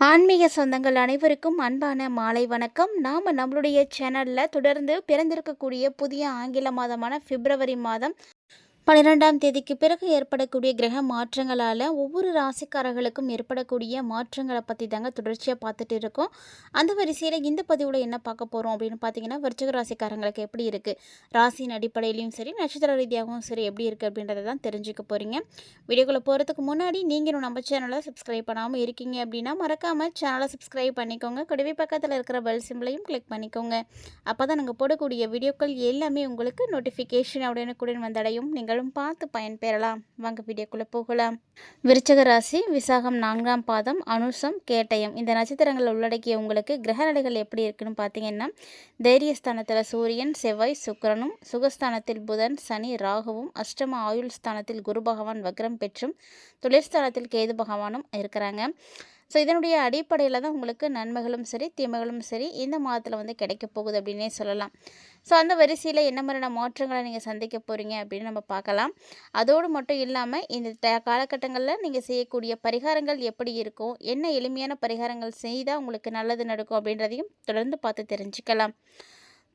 ஆன்மீக சொந்தங்கள் அனைவருக்கும் அன்பான மாலை வணக்கம். நாம் நம்மளுடைய சேனலில் தொடர்ந்து பிறந்திருக்கக்கூடிய புதிய ஆங்கில மாதமான பிப்ரவரி மாதம் பன்னிரெண்டாம் தேதிக்கு பிறகு ஏற்படக்கூடிய கிரக மாற்றங்களால் ஒவ்வொரு ராசிக்காரர்களுக்கும் ஏற்படக்கூடிய மாற்றங்களை பற்றி தாங்க தொடர்ச்சியாக பார்த்துட்டு இருக்கோம். அந்த வரிசையில் இந்த பதிவில் என்ன பார்க்க போகிறோம் அப்படின்னு பார்த்தீங்கன்னா விருச்சிக ராசிக்காரங்களுக்கு எப்படி இருக்குது ராசியின் அடிப்படையிலையும் சரி நட்சத்திர ரீதியாகவும் சரி எப்படி இருக்குது அப்படின்றத தான் தெரிஞ்சுக்க போகிறீங்க வீடியோக்குள்ளே போகிறதுக்கு முன்னாடி நீங்களும் நம்ம சேனலை சப்ஸ்கிரைப் பண்ணாமல் இருக்கீங்க அப்படின்னா மறக்காமல் சேனலை சப்ஸ்கிரைப் பண்ணிக்கோங்க. கடுவி பக்கத்தில் இருக்கிற பெல் சிம்பிளையும் கிளிக் பண்ணிக்கோங்க. அப்போ தான் நாங்கள் போடக்கூடிய வீடியோக்கள் எல்லாமே உங்களுக்கு நோட்டிஃபிகேஷன் உடனுக்குடன் வந்தடையும். நீங்கள் நீங்களும் பார்த்து பயன்பெறலாம். வாங்க வீடியோக்குள்ளே போகலாம். விருச்சக ராசி விசாகம் நான்காம் பாதம் அனுசம் கேட்டயம். இந்த நட்சத்திரங்களை உள்ளடக்கிய உங்களுக்கு கிரகநிலைகள் எப்படி இருக்குன்னு பார்த்தீங்கன்னா தைரியஸ்தானத்தில் சூரியன் செவ்வாய் சுக்கரனும் சுகஸ்தானத்தில் புதன் சனி ராகுவும் அஷ்டம ஆயுள் ஸ்தானத்தில் குரு பகவான் வக்ரம் பெற்றும் தொழிற்ஸ்தானத்தில் கேது பகவானும் இருக்கிறாங்க. ஸோ இதனுடைய அடிப்படையில் தான் உங்களுக்கு நன்மைகளும் சரி தீமைகளும் சரி இந்த மாதத்தில் வந்து கிடைக்க போகுது அப்படின்னே சொல்லலாம். ஸோ அந்த வரிசையில் என்ன மாதிரியான மாற்றங்களை நீங்கள் சந்திக்க போகிறீங்க அப்படின்னு நம்ம பார்க்கலாம். அதோடு மட்டும் இல்லாமல் இந்த காலகட்டங்களில் நீங்கள் செய்யக்கூடிய பரிகாரங்கள் எப்படி இருக்கும் என்ன எளிமையான பரிகாரங்கள் செய்தால் உங்களுக்கு நல்லது நடக்கும் அப்படின்றதையும் தொடர்ந்து பார்த்து தெரிஞ்சுக்கலாம்.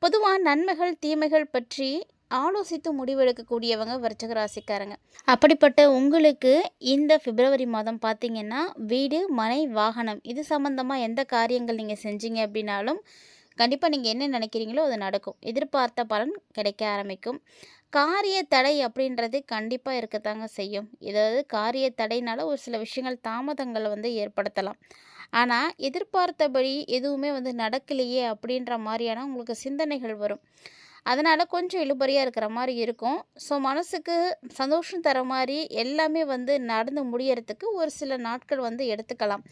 பொதுவாக நன்மைகள் தீமைகள் பற்றி ஆலோசித்து முடிவெடுக்கக்கூடியவங்க விருச்சக ராசிக்காரங்க. அப்படிப்பட்ட உங்களுக்கு இந்த பிப்ரவரி மாதம் பார்த்தீங்கன்னா வீடு மனை வாகனம் இது சம்மந்தமாக எந்த காரியங்கள் நீங்கள் செஞ்சீங்க அப்படின்னாலும் கண்டிப்பாக நீங்கள் என்ன நினைக்கிறீங்களோ அது நடக்கும். எதிர்பார்த்த பலன் கிடைக்க ஆரம்பிக்கும். காரிய தடை அப்படின்றது கண்டிப்பாக இருக்கத்தாங்க செய்யும். ஏதாவது காரிய தடைனால ஒரு சில விஷயங்கள் தாமதங்களை வந்து ஏற்படுத்தலாம். ஆனால் எதிர்பார்த்தபடி எதுவுமே வந்து நடக்கலையே அப்படின்ற மாதிரியான உங்களுக்கு சிந்தனைகள் வரும். அதனால் கொஞ்சம் இழுபறியாக இருக்கிற மாதிரி இருக்கும். ஸோ மனசுக்கு சந்தோஷம் தர மாதிரி எல்லாமே வந்து நடந்து முடியறதுக்கு ஒரு சில நாட்கள் வந்து எடுத்துக்கலாம்.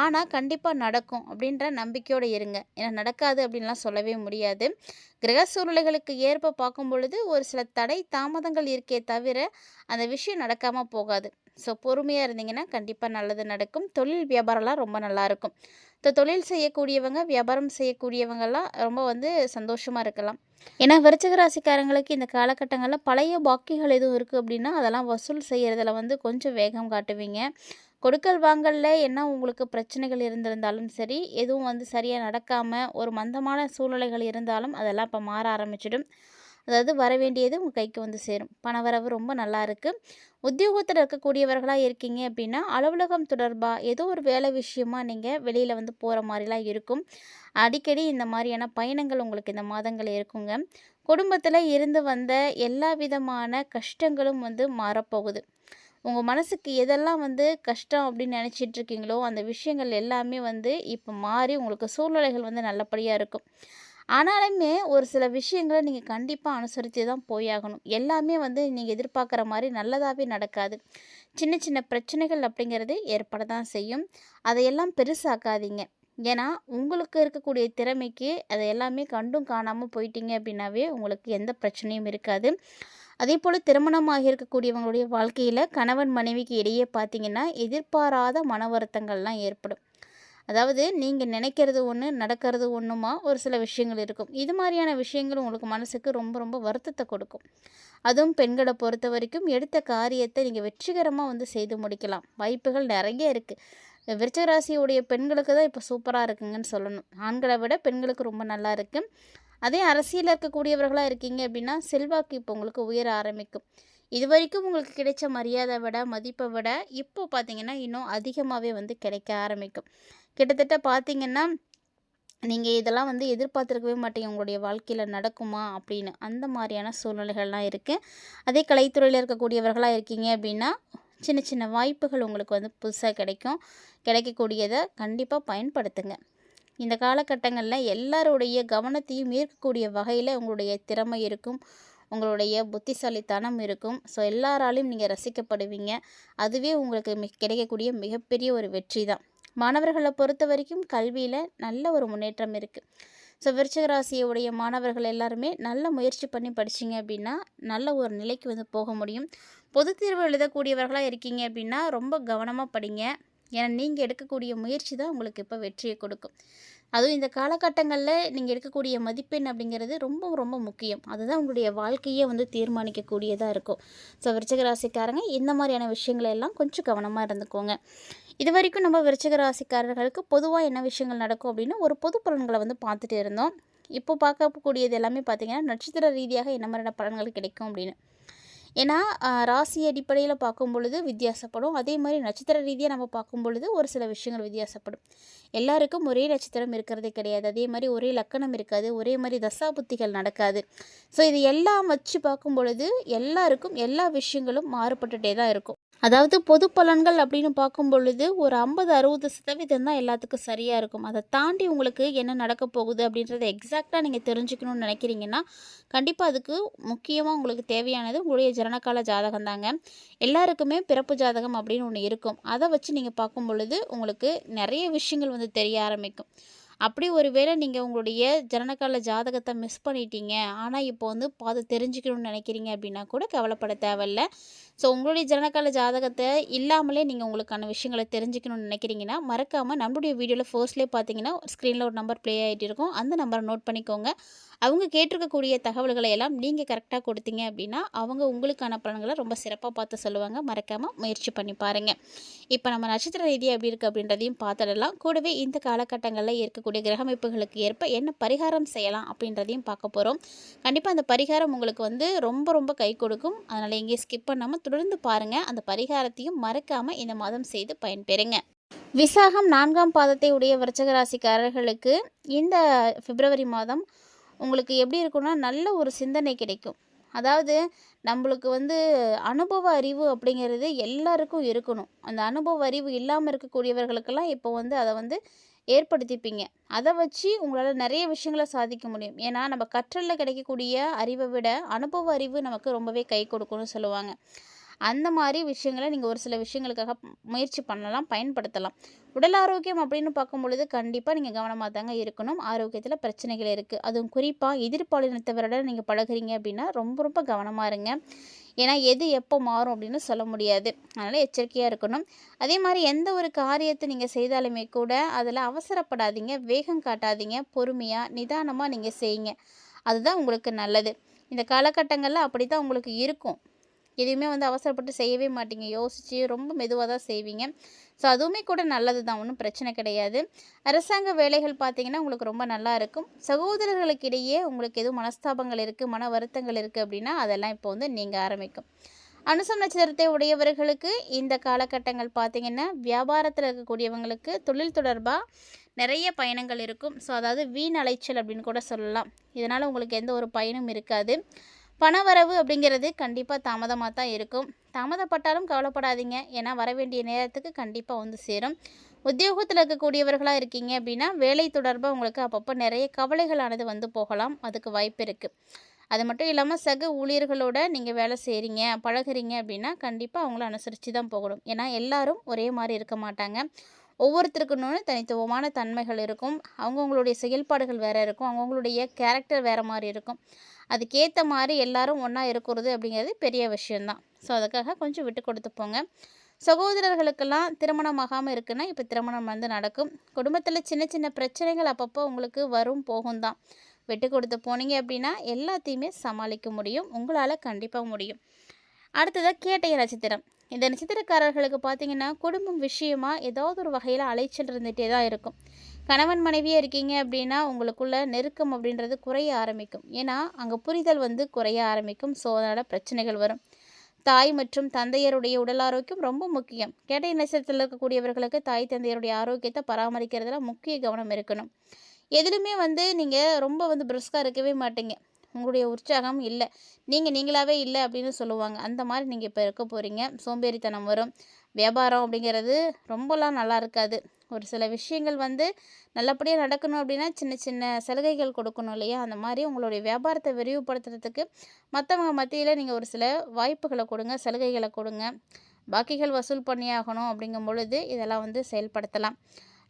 ஆனால் கண்டிப்பாக நடக்கும் அப்படின்ற நம்பிக்கையோடு இருங்க. ஏன்னா நடக்காது அப்படின்லாம் சொல்லவே முடியாது. கிரக சூழ்நிலைகளுக்கு ஏற்ப பார்க்கும் பொழுது ஒரு சில தடை தாமதங்கள் இருக்கே தவிர அந்த விஷயம் நடக்காமல் போகாது. ஸோ பொறுமையாக இருந்தீங்கன்னா கண்டிப்பாக நல்லது நடக்கும். தொழில் வியாபாரம்லாம் ரொம்ப நல்லாயிருக்கும் இப்போ தொழில் செய்யக்கூடியவங்க வியாபாரம் செய்யக்கூடியவங்கெல்லாம் ரொம்ப வந்து சந்தோஷமாக இருக்கலாம். ஏன்னா விருச்சிக ராசிக்காரங்களுக்கு இந்த காலகட்டங்களில் பழைய பாக்கிகள் எதுவும் இருக்குது அப்படின்னா அதெல்லாம் வசூல் செய்கிறதுல வந்து கொஞ்சம் வேகம் காட்டுவீங்க. கொடுக்கல் வாங்கலில் என்ன உங்களுக்கு பிரச்சனைகள் இருந்திருந்தாலும் சரி எதுவும் வந்து சரியாக நடக்காமல் ஒரு மந்தமான சூழ்நிலைகள் இருந்தாலும் அதெல்லாம் இப்போ மாற ஆரம்பிச்சிடும். அதாவது வர வேண்டியது உங்கள் கைக்கு வந்து சேரும். பணவரவு ரொம்ப நல்லா இருக்குது உத்தியோகத்தில் இருக்கக்கூடியவர்களாக இருக்கீங்க அப்படின்னா அலுவலகம் தொடர்பாக ஏதோ ஒரு வேலை விஷயமா நீங்கள் வெளியில் வந்து போகிற மாதிரிலாம் இருக்கும். அடிக்கடி இந்த மாதிரியான பயணங்கள் உங்களுக்கு இந்த மாதங்கள் இருக்குங்க. குடும்பத்தில் இருந்து வந்த எல்லா விதமான கஷ்டங்களும் வந்து மாறப்போகுது. உங்கள் மனசுக்கு எதெல்லாம் வந்து கஷ்டம் அப்படின்னு நினச்சிட்டு இருக்கீங்களோ அந்த விஷயங்கள் எல்லாமே வந்து இப்போ மாறி உங்களுக்கு சூழ்நிலைகள் வந்து நல்லபடியாக இருக்கும். ஆனாலுமே ஒரு சில விஷயங்களை நீங்கள் கண்டிப்பாக அனுசரித்து தான் போயாகணும். எல்லாமே வந்து நீங்கள் எதிர்பார்க்குற மாதிரி நல்லதாகவே நடக்காது. சின்ன சின்ன பிரச்சனைகள் அப்படிங்கிறது ஏற்பட தான் செய்யும். அதையெல்லாம் பெருசாக்காதீங்க. ஏன்னா உங்களுக்கு இருக்கக்கூடிய திறமைக்கு அதை எல்லாமே கண்டும் காணாமல் போயிட்டீங்க அப்படின்னாவே உங்களுக்கு எந்த பிரச்சனையும் இருக்காது. அதே போல் திருமணமாக இருக்கக்கூடியவங்களுடைய வாழ்க்கையில் கணவன் மனைவிக்கு இடையே பார்த்தீங்கன்னா எதிர்பாராத மன வருத்தங்கள்லாம் ஏற்படும். அதாவது நீங்கள் நினைக்கிறது ஒன்று நடக்கிறது ஒன்றுமா ஒரு சில விஷயங்கள் இருக்கும். இது மாதிரியான விஷயங்கள் உங்களுக்கு மனசுக்கு ரொம்ப ரொம்ப வருத்தத்தை கொடுக்கும். அதுவும் பெண்களை பொறுத்த வரைக்கும் எடுத்த காரியத்தை நீங்கள் வெற்றிகரமாக வந்து செய்து முடிக்கலாம். வாய்ப்புகள் நிறைய இருக்குது விருச்சராசியுடைய பெண்களுக்கு தான் இப்போ சூப்பராக இருக்குங்கன்னு சொல்லணும். ஆண்களை விட பெண்களுக்கு ரொம்ப நல்லா இருக்குது அதே அரசியலில் இருக்கக்கூடியவர்களாக இருக்கீங்க அப்படின்னா செல்வாக்கு இப்போ உங்களுக்கு உயர ஆரம்பிக்கும். இது வரைக்கும் உங்களுக்கு கிடைச்ச மரியாதை விட மதிப்பை விட இப்போ பார்த்திங்கன்னா இன்னும் அதிகமாகவே வந்து கிடைக்க ஆரம்பிக்கும். கிட்டத்தட்ட பார்த்தீங்கன்னா நீங்கள் இதெல்லாம் வந்து எதிர்பார்த்துருக்கவே மாட்டீங்க. உங்களுடைய வாழ்க்கையில் நடக்குமா? அப்படின்னு. அந்த மாதிரியான சூழ்நிலைகள்லாம் இருக்குது அதே கலைத்துறையில் இருக்கக்கூடியவர்களாக இருக்கீங்க அப்படின்னா சின்ன சின்ன வாய்ப்புகள் உங்களுக்கு வந்து புதுசாக கிடைக்கும். கிடைக்கக்கூடியதை கண்டிப்பாக பயன்படுத்துங்க. இந்த காலகட்டங்களில் எல்லாருடைய கவனத்தையும் ஈர்க்கக்கூடிய வகையில் உங்களுடைய திறமை இருக்கும். உங்களுடைய புத்திசாலித்தனம் இருக்கும். ஸோ எல்லாராலையும் நீங்கள் ரசிக்கப்படுவீங்க. அதுவே உங்களுக்கு மி கிடைக்கக்கூடிய மிகப்பெரிய ஒரு வெற்றி தான் மாணவர்களை பொறுத்த வரைக்கும் கல்வியில் நல்ல ஒரு முன்னேற்றம் இருக்குது ஸோ விருச்சிக ராசியுடைய மாணவர்கள் எல்லாருமே நல்ல முயற்சி பண்ணி படிச்சிங்க அப்படின்னா நல்ல ஒரு நிலைக்கு வந்து போக முடியும். பொது தேர்வு எழுதக்கூடியவர்களாக இருக்கீங்க அப்படின்னா ரொம்ப கவனமாக படிங்க. ஏன்னா நீங்கள் எடுக்கக்கூடிய முயற்சி தான் உங்களுக்கு இப்போ வெற்றியை கொடுக்கும். அதுவும் இந்த காலகட்டங்களில் நீங்கள் எடுக்கக்கூடிய மதிப்பெண் அப்படிங்கிறது ரொம்ப ரொம்ப முக்கியம். அதுதான் உங்களுடைய வாழ்க்கையே வந்து தீர்மானிக்கக்கூடியதாக இருக்கும். ஸோ விருச்சகராசிக்காரங்க இந்த மாதிரியான விஷயங்களெல்லாம் கொஞ்சம் கவனமாக இருந்துக்கோங்க. இது வரைக்கும் நம்ம விருச்சிக ராசிக்காரர்களுக்கு பொதுவாக என்ன விஷயங்கள் நடக்கும் அப்படின்னு ஒரு பொது பலன்களை வந்து பார்த்துட்டு இருந்தோம். இப்போ பார்க்கக்கூடியது எல்லாமே பார்த்தீங்கன்னா நட்சத்திர ரீதியாக என்ன மாதிரியான பலன்கள் கிடைக்கும் அப்படின்னு. ஏன்னா ராசி அடிப்படையில் பார்க்கும் பொழுது வித்தியாசப்படும். அதே மாதிரி நட்சத்திர ரீதியாக நம்ம பார்க்கும் பொழுது ஒரு சில விஷயங்கள் வித்தியாசப்படும். எல்லாருக்கும் ஒரே நட்சத்திரம் இருக்கிறதே கிடையாது. அதே மாதிரி ஒரே லக்கணம் இருக்காது. ஒரே மாதிரி தசா புத்திகள் நடக்காது. ஸோ இது எல்லாம் வச்சு பார்க்கும் பொழுது எல்லாருக்கும் எல்லா விஷயங்களும் மாறுபட்டுகிட்டே தான் இருக்கும். அதாவது பொது பலன்கள் அப்படின்னு பார்க்கும் பொழுது ஒரு ஐம்பது அறுபது சதவீதம் தான் எல்லாத்துக்கும் சரியாக இருக்கும். அதை தாண்டி உங்களுக்கு என்ன நடக்க போகுது அப்படின்றத எக்ஸாக்டாக நீங்கள் தெரிஞ்சுக்கணும்னு நினைக்கிறீங்கன்னா கண்டிப்பாக அதுக்கு முக்கியமாக உங்களுக்கு தேவையானது உங்களுடைய ஜனனகால ஜாதகம் தாங்க. எல்லாருக்குமே பிறப்பு ஜாதகம் அப்படின்னு ஒன்று இருக்கும். அதை வச்சு நீங்கள் பார்க்கும் பொழுது உங்களுக்கு நிறைய விஷயங்கள் வந்து தெரிய ஆரம்பிக்கும். அப்படி ஒரு வேளை நீங்கள் உங்களுடைய ஜனனக்கால ஜாதகத்தை மிஸ் பண்ணிட்டீங்க. ஆனால் இப்போ வந்து பாது தெரிஞ்சுக்கணும்னு நினைக்கிறீங்க அப்படின்னா கூட கவலைப்பட தேவையில்ல. ஸோ உங்களுடைய ஜனனக்கால ஜாதகத்தை இல்லாமலே நீங்கள் உங்களுக்கான விஷயங்களை தெரிஞ்சுக்கணும்னு நினைக்கிறீங்கன்னா மறக்காமல் நம்மளுடைய வீடியோவில் ஃபர்ஸ்ட்லேயே பார்த்தீங்கன்னா ஸ்க்ரீனில் ஒரு நம்பர் ப்ளே ஆகிட்டு இருக்கும். அந்த நம்பரை நோட் பண்ணிக்கோங்க. அவங்க கேட்டிருக்கக்கூடிய தகவல்களை எல்லாம் நீங்கள் கரெக்டாக கொடுத்தீங்க அப்படின்னா அவங்க உங்களுக்கான பலன்களை ரொம்ப சிறப்பாக பார்த்து சொல்லுவாங்க. மறக்காமல் முயற்சி பண்ணி பாருங்கள் இப்போ நம்ம நட்சத்திர ரீதியாக எப்படி இருக்குது அப்படின்றதையும் பார்த்துடலாம். கூடவே இந்த காலகட்டங்களில் இருக்கக்கூடிய கிரகமைப்புகளுக்கு ஏற்ப என்ன பரிகாரம் செய்யலாம் அப்படின்றதையும் பார்க்க போகிறோம் கண்டிப்பாக அந்த பரிகாரம் உங்களுக்கு வந்து ரொம்ப ரொம்ப கை கொடுக்கும். அதனால் எங்கேயும் ஸ்கிப் பண்ணாமல் தொடர்ந்து பாருங்கள் அந்த பரிகாரத்தையும் மறக்காமல் இந்த மாதம் செய்து பயன்பெறுங்க. விசாகம் நான்காம் பாதத்தை உடைய விருச்சக ராசிக்காரர்களுக்கு இந்த பிப்ரவரி மாதம் உங்களுக்கு எப்படி இருக்கும்னா நல்ல ஒரு சிந்தனை கிடைக்கும். அதாவது நம்மளுக்கு வந்து அனுபவ அறிவு அப்படிங்கிறது எல்லாருக்கும் இருக்கணும். அந்த அனுபவ அறிவு இல்லாமல் இருக்கக்கூடியவர்களுக்கெல்லாம் இப்போ வந்து அதை வந்து ஏற்படுத்திப்பீங்க. அதை வச்சு உங்களால் நிறைய விஷயங்களை சாதிக்க முடியும். ஏன்னா நம்ம கற்றலில் கிடைக்கக்கூடிய அறிவை விட அனுபவ அறிவு நமக்கு ரொம்பவே கை கொடுக்கும்னு சொல்லுவாங்க. அந்த மாதிரி விஷயங்களை நீங்கள் ஒரு சில விஷயங்களுக்காக முயற்சி பண்ணலாம் பயன்படுத்தலாம். உடல் ஆரோக்கியம் அப்படின்னு பார்க்கும் பொழுது கண்டிப்பாக நீங்கள் கவனமாக தாங்க இருக்கணும். ஆரோக்கியத்தில் பிரச்சனைகள் இருக்குது அதுவும் குறிப்பாக எதிர்பாலினத்தவருடன் நீங்கள் பழகுறீங்க அப்படின்னா ரொம்ப ரொம்ப கவனமாக இருங்க. ஏன்னா எது எப்போ மாறும் அப்படின்னு சொல்ல முடியாது. அதனால் எச்சரிக்கையாக இருக்கணும். அதே மாதிரி எந்த ஒரு காரியத்தை நீங்கள் செய்தாலுமே கூட அதில் அவசரப்படாதீங்க. வேகம் காட்டாதீங்க. பொறுமையாக நிதானமாக நீங்கள் செய்யுங்க. அதுதான் உங்களுக்கு நல்லது. இந்த காலகட்டங்களில் அப்படி தான் உங்களுக்கு இருக்கும். எதையுமே வந்து அவசரப்பட்டு செய்யவே மாட்டீங்க. யோசித்து ரொம்ப மெதுவாக தான் செய்வீங்க. ஸோ அதுவுமே கூட நல்லது தான் ஒன்றும் பிரச்சனை கிடையாது. அரசாங்க வேலைகள் பார்த்திங்கன்னா உங்களுக்கு ரொம்ப நல்லா இருக்கும். சகோதரர்களுக்கு இடையே உங்களுக்கு எதுவும் மனஸ்தாபங்கள் இருக்குது மன வருத்தங்கள் இருக்குது அப்படின்னா அதெல்லாம் இப்போ வந்து நீங்கள் ஆரம்பிக்கும். அனுசம் நட்சத்திரத்தை உடையவர்களுக்கு இந்த காலகட்டங்கள் பார்த்தீங்கன்னா வியாபாரத்தில் இருக்கக்கூடியவங்களுக்கு தொழில் தொடர்பாக நிறைய பயணங்கள் இருக்கும். ஸோ அதாவது வீண் அலைச்சல் அப்படின்னு கூட சொல்லலாம். இதனால் உங்களுக்கு எந்த ஒரு பயனும் இருக்காது. பணவரவு அப்படிங்கிறது கண்டிப்பாக தாமதமாக தான் இருக்கும். தாமதப்பட்டாலும் கவலைப்படாதீங்க. ஏன்னா வர வேண்டிய நேரத்துக்கு கண்டிப்பாக வந்து சேரும். உத்தியோகத்தில் இருக்கக்கூடியவர்களாக இருக்கீங்க அப்படின்னா வேலை தொடர்பாக உங்களுக்கு அப்பப்போ நிறைய கவலைகளானது வந்து போகலாம். அதுக்கு வாய்ப்பு இருக்குது அது மட்டும் இல்லாமல் சக ஊழியர்களோட நீங்கள் வேலை செய்கிறீங்க பழகிறீங்க அப்படின்னா கண்டிப்பாக அவங்கள அனுசரித்து தான் போகணும். ஏன்னா எல்லாரும் ஒரே மாதிரி இருக்க மாட்டாங்க. ஒவ்வொருத்தருக்குன்னு தனித்துவமான தன்மைகள் இருக்கும். அவங்கவுங்களுடைய செயல்பாடுகள் வேறு இருக்கும். அவங்கவுங்களுடைய கேரக்டர் வேறு மாதிரி இருக்கும். அதுக்கேற்ற மாதிரி எல்லாரும் ஒன்றா இருக்கிறது அப்படிங்கிறது பெரிய விஷயந்தான் ஸோ அதுக்காக கொஞ்சம் விட்டு கொடுத்து போங்க. சகோதரர்களுக்கெல்லாம் திருமணம் ஆகாமல் இருக்குன்னா இப்போ திருமணம் வந்து நடக்கும். குடும்பத்தில் சின்ன சின்ன பிரச்சனைகள் அப்பப்போ உங்களுக்கு வரும் போகும் தான் விட்டு கொடுத்து போனீங்க அப்படின்னா எல்லாத்தையுமே சமாளிக்க முடியும். உங்களால் கண்டிப்பாக முடியும். அடுத்ததாக கேட்டைய நட்சத்திரம் இந்த நட்சத்திரக்காரர்களுக்கு பார்த்தீங்கன்னா குடும்பம் விஷயமா ஏதாவது ஒரு வகையில் அலைச்சல் இருந்துகிட்டே தான் இருக்கும். கணவன் மனைவியாக இருக்கீங்க அப்படின்னா உங்களுக்குள்ள நெருக்கம் அப்படின்றது குறைய ஆரம்பிக்கும். ஏன்னா அங்கே புரிதல் வந்து குறைய ஆரம்பிக்கும். ஸோ அதனால் பிரச்சனைகள் வரும். தாய் மற்றும் தந்தையருடைய உடல் ஆரோக்கியம் ரொம்ப முக்கியம். கேட்டை நட்சத்திரத்தில் இருக்கக்கூடியவர்களுக்கு தாய் தந்தையருடைய ஆரோக்கியத்தை பராமரிக்கிறதுல முக்கிய கவனம் இருக்கணும். எதிலுமே வந்து நீங்கள் ரொம்ப வந்து பிரிஸ்காக இருக்கவே மாட்டீங்க. உங்களுடைய உற்சாகம் இல்லை. நீங்கள் நீங்களாகவே இல்லை அப்படின்னு சொல்லுவாங்க. அந்த மாதிரி நீங்கள் இப்போ இருக்க போகிறீங்க சோம்பேறித்தனம் வரும். வியாபாரம் அப்படிங்கிறது ரொம்பலாம் நல்லா இருக்காது. ஒரு சில விஷயங்கள் வந்து நல்லபடியாக நடக்கணும் அப்படின்னா சின்ன சின்ன சலுகைகள் கொடுக்கணும் இல்லையா? அந்த மாதிரி உங்களுடைய வியாபாரத்தை விரிவுபடுத்துறதுக்கு மற்றவங்க மத்தியில் நீங்கள் ஒரு சில வாய்ப்புகளை கொடுங்க சலுகைகளை கொடுங்க. பாக்கிகள் வசூல் பண்ணியாகணும் அப்படிங்கும் பொழுது இதெல்லாம் வந்து செயல்படுத்தலாம்.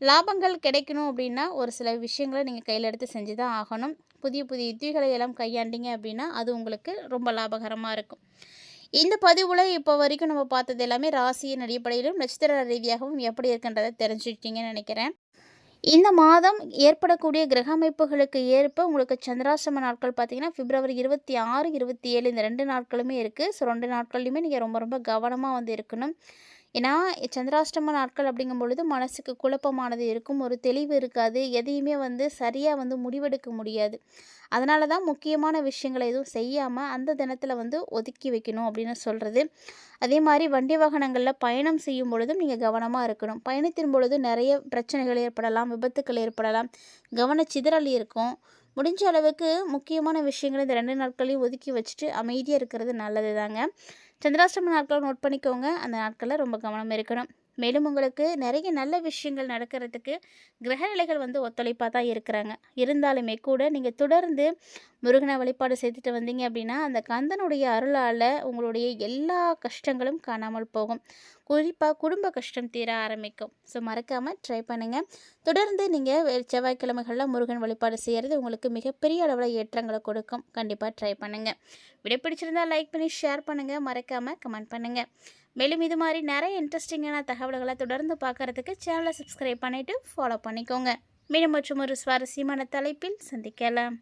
லாபங்கள் கிடைக்கணும் அப்படின்னா ஒரு சில விஷயங்களை நீங்கள் கையில் எடுத்து செஞ்சு தான் ஆகணும். புதிய புதிய யுத்திகளை எல்லாம் கையாண்டிங்க அப்படின்னா அது உங்களுக்கு ரொம்ப லாபகரமாக இருக்கும். இந்த பதிவில் இப்போ வரைக்கும் நம்ம பார்த்தது எல்லாமே ராசியின் அடிப்படையிலும் நட்சத்திர ரீதியாகவும் எப்படி இருக்குன்றதை தெரிஞ்சுக்கிட்டீங்கன்னு நினைக்கிறேன். இந்த மாதம் ஏற்படக்கூடிய கிரக அமைப்புகளுக்கு ஏற்ப உங்களுக்கு சந்திராசிரம நாட்கள் பார்த்தீங்கன்னா பிப்ரவரி இருபத்தி ஆறு இருபத்தி ஏழு இந்த ரெண்டு நாட்களுமே இருக்குது ஸோ ரெண்டு நாட்கள்லையுமே நீங்கள் ரொம்ப ரொம்ப கவனமாக வந்து இருக்கணும். ஏன்னா சந்திராஷ்டம நாட்கள் அப்படிங்கும் பொழுது மனசுக்கு குழப்பமானது இருக்கும். ஒரு தெளிவு இருக்காது. எதையுமே வந்து சரியாக வந்து முடிவெடுக்க முடியாது. அதனால தான் முக்கியமான விஷயங்களை எதுவும் செய்யாமல் அந்த தினத்தில் வந்து ஒதுக்கி வைக்கணும் அப்படின்னு சொல்கிறது அதே மாதிரி வண்டி வாகனங்களில் பயணம் செய்யும் பொழுதும் நீங்கள் கவனமாக இருக்கணும். பயணத்தின் பொழுது நிறைய பிரச்சனைகள் ஏற்படலாம். விபத்துக்கள் ஏற்படலாம். கவனச்சிதறல் இருக்கும். முடிஞ்ச அளவுக்கு முக்கியமான விஷயங்களை இந்த ரெண்டு நாட்களையும் ஒதுக்கி வச்சுட்டு அமைதியாக இருக்கிறது நல்லது தாங்க சந்திராஷ்டம நாட்களை நோட் பண்ணிக்கோங்க. அந்த நாட்களில் ரொம்ப கவனம் இருக்கணும். மேலும் உங்களுக்கு நிறைய நல்ல விஷயங்கள் நடக்கிறதுக்கு கிரகநிலைகள் வந்து ஒத்துழைப்பாக தான் இருக்கிறாங்க. இருந்தாலுமே கூட நீங்கள் தொடர்ந்து முருகனை வழிபாடு செய்துட்டு வந்தீங்க அப்படின்னா அந்த கந்தனுடைய அருளால் உங்களுடைய எல்லா கஷ்டங்களும் காணாமல் போகும். குறிப்பாக குடும்ப கஷ்டம் தீர ஆரம்பிக்கும். ஸோ மறக்காமல் ட்ரை பண்ணுங்கள் தொடர்ந்து நீங்கள் செவ்வாய்க்கிழமைகளில் முருகன் வழிபாடு செய்கிறது உங்களுக்கு மிகப்பெரிய அளவில் ஏற்றங்களை கொடுக்கும். கண்டிப்பாக ட்ரை பண்ணுங்கள் விடை பிடிச்சிருந்தால் லைக் பண்ணி ஷேர் பண்ணுங்கள் மறக்காமல் கமெண்ட் பண்ணுங்கள் மேலும் இது மாதிரி நிறைய இன்ட்ரெஸ்டிங்கான தகவல்களை தொடர்ந்து பார்க்குறதுக்கு சேனலை சப்ஸ்கிரைப் பண்ணிவிட்டு ஃபாலோ பண்ணிக்கோங்க. மீண்டும் மற்றும் ஒரு சுவாரஸ்யமான தலைப்பில் சந்திக்கலாம்.